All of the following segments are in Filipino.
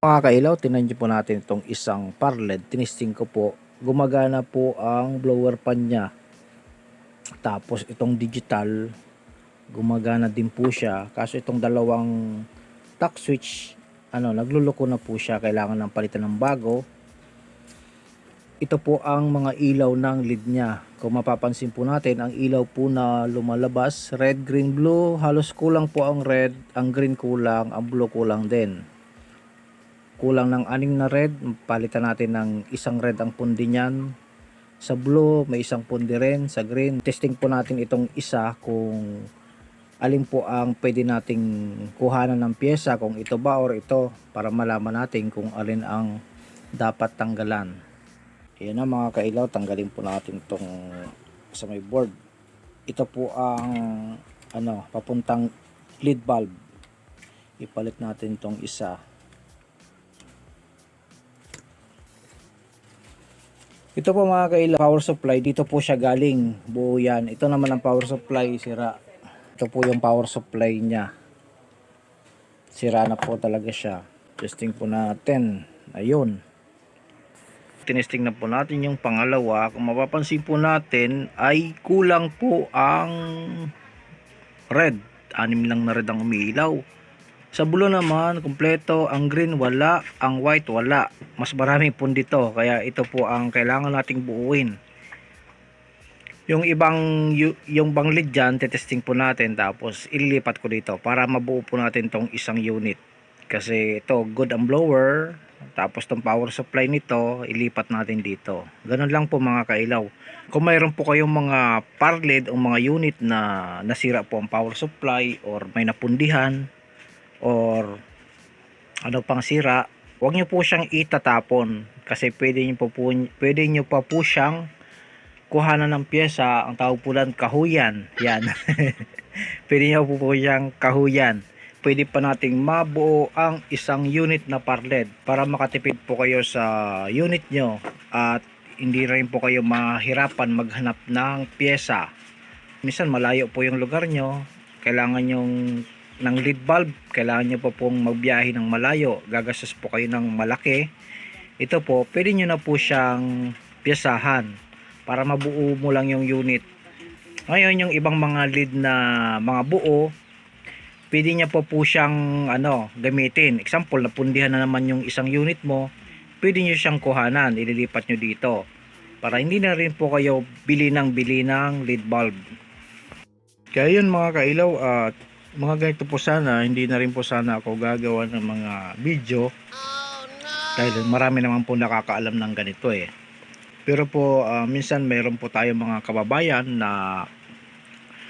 Mga kailaw, tinan niyo po natin itong isang parled. Tinisting ko po. Gumagana po ang blower pan niya. Tapos itong digital, gumagana din po siya. Kaso itong dalawang tuck switch, ano, nagluluko na po siya. Kailangan ng palitan ng bago. Ito po ang mga ilaw ng lid niya. Kung mapapansin po natin, ang ilaw po na lumalabas, red, green, blue, halos kulang po ang red, ang green kulang, ang blue kulang din kulang ng anim na red, palitan natin ng isang red ang pundi niyan. Sa blue, may isang pundi rin. Sa green, testing po natin itong isa kung alin po ang pwede nating kuhanan ng pyesa, kung ito ba or ito, para malaman natin kung alin ang dapat tanggalan. Ayan na mga kailaw, tanggalin po natin itong sa may board. Ito po ang ano, papuntang lead bulb. Ipalit natin itong isa. Ito po mga kaila, power supply, dito po siya galing, buo yan. Ito naman ang power supply, sira. Ito po yung power supply niya. Sira na po talaga siya. Testing po natin. Ayun. Tinesting na po natin yung pangalawa. Kung mapapansin po natin, ay kulang po ang red. Anim lang na red ang umiilaw. Sa blue naman, kumpleto. Ang green, wala. Ang white, wala. Mas marami po dito. Kaya ito po ang kailangan nating buuin. Yung ibang, yu- yung bang lead dyan, tetesting po natin. Tapos, ililipat ko dito para mabuo po natin tong isang unit. Kasi ito, good ang blower. Tapos tong power supply nito, ilipat natin dito. Ganun lang po mga kailaw. Kung mayroon po kayong mga parled o mga unit na nasira po ang power supply or may napundihan, or ano pang sira, huwag niyo po siyang itatapon kasi pwede niyo po, po pwede niyo pa po siyang kuhanan ng pyesa, ang tawag po lang kahuyan. Yan. pwede niyo po po siyang kahuyan. Pwede pa nating mabuo ang isang unit na parled para makatipid po kayo sa unit nyo at hindi rin po kayo mahirapan maghanap ng pyesa. Minsan malayo po yung lugar nyo, kailangan yung ng lead bulb, kailangan nyo po pong magbiyahe ng malayo, gagastos po kayo ng malaki. Ito po, pwede nyo na po siyang piyasahan para mabuo mo lang yung unit. Ngayon, yung ibang mga lead na mga buo, pwede niya po po siyang ano, gamitin. Example, napundihan na naman yung isang unit mo, pwede nyo siyang kuhanan, ililipat nyo dito. Para hindi na rin po kayo bili ng bili ng lead bulb. Kaya yun mga kailaw, at mga ganito po sana, hindi na rin po sana ako gagawa ng mga video. Dahil marami naman po nakakaalam ng ganito eh. Pero po, ah, minsan mayroon po tayo mga kababayan na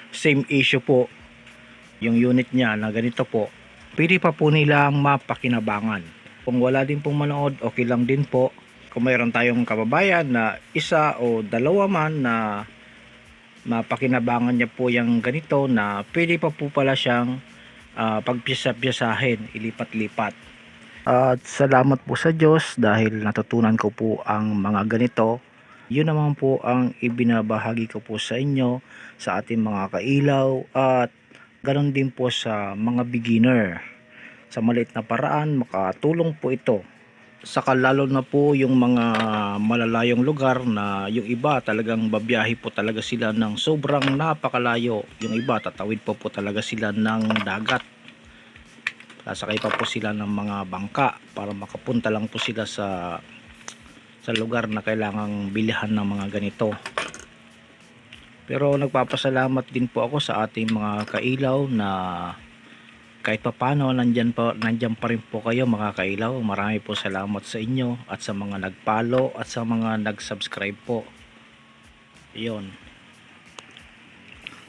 same issue po yung unit niya na ganito po. Pwede pa po nilang mapakinabangan. Kung wala din pong manood, okay lang din po. Kung mayroon tayong kababayan na isa o dalawa man na mapakinabangan niya po yung ganito na pwede pa po pala siyang uh, pagpiyasa-piyasahin, ilipat-lipat. At salamat po sa Diyos dahil natutunan ko po ang mga ganito. Yun naman po ang ibinabahagi ko po sa inyo sa ating mga kailaw at ganon din po sa mga beginner. Sa maliit na paraan, makatulong po ito saka lalo na po yung mga malalayong lugar na yung iba talagang babiyahe po talaga sila ng sobrang napakalayo. Yung iba tatawid po po talaga sila ng dagat. Sasakay pa po sila ng mga bangka para makapunta lang po sila sa sa lugar na kailangang bilihan ng mga ganito. Pero nagpapasalamat din po ako sa ating mga kailaw na kahit pa paano nandyan, pa, nandyan pa rin po kayo mga kailaw marami po salamat sa inyo at sa mga nagpalo at sa mga nag-subscribe po. Yun.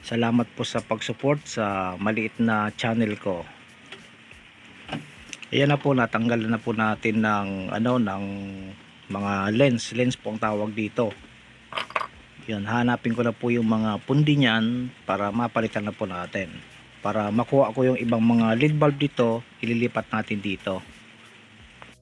Salamat po sa pag-support sa maliit na channel ko. Ayan na po natanggal na po natin ng ano ng mga lens. Lens po ang tawag dito. Yun hanapin ko na po yung mga pundi niyan para mapalitan na po natin para makuha ko yung ibang mga lead bulb dito ililipat natin dito.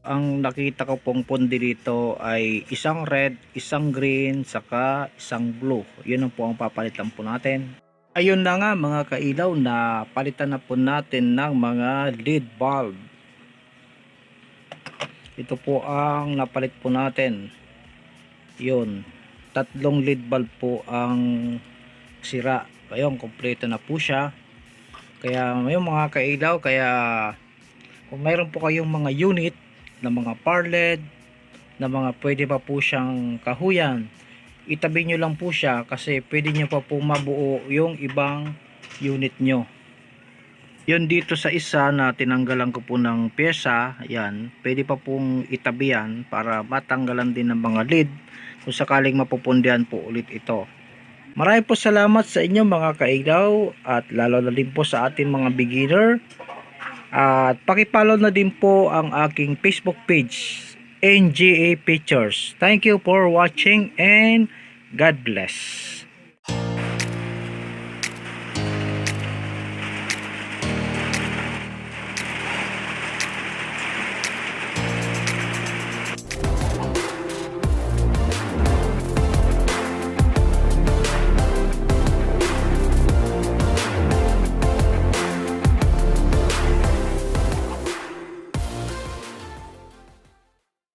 Ang nakita ko pong pundi dito ay isang red, isang green, saka isang blue. Yun ang po ang papalitan po natin. Ayun na nga mga kailaw na palitan na po natin ng mga lead bulb. Ito po ang napalit po natin. Yun tatlong lead bulb po ang sira. Ayun kompleto na po siya kaya yung mga kailaw kaya kung mayroon po kayong mga unit na mga parled na mga pwede pa po siyang kahuyan itabi nyo lang po siya kasi pwede nyo pa po mabuo yung ibang unit nyo. Yun dito sa isa na tinanggalan ko po ng pyesa yan pwede pa pong itabi yan para matanggalan din ng mga lid kung sakaling mapupundihan po ulit ito Marami po salamat sa inyo mga kailaw at lalo na din po sa ating mga beginner. At pakipollow na din po ang aking Facebook page, NGA Pictures. Thank you for watching and God bless.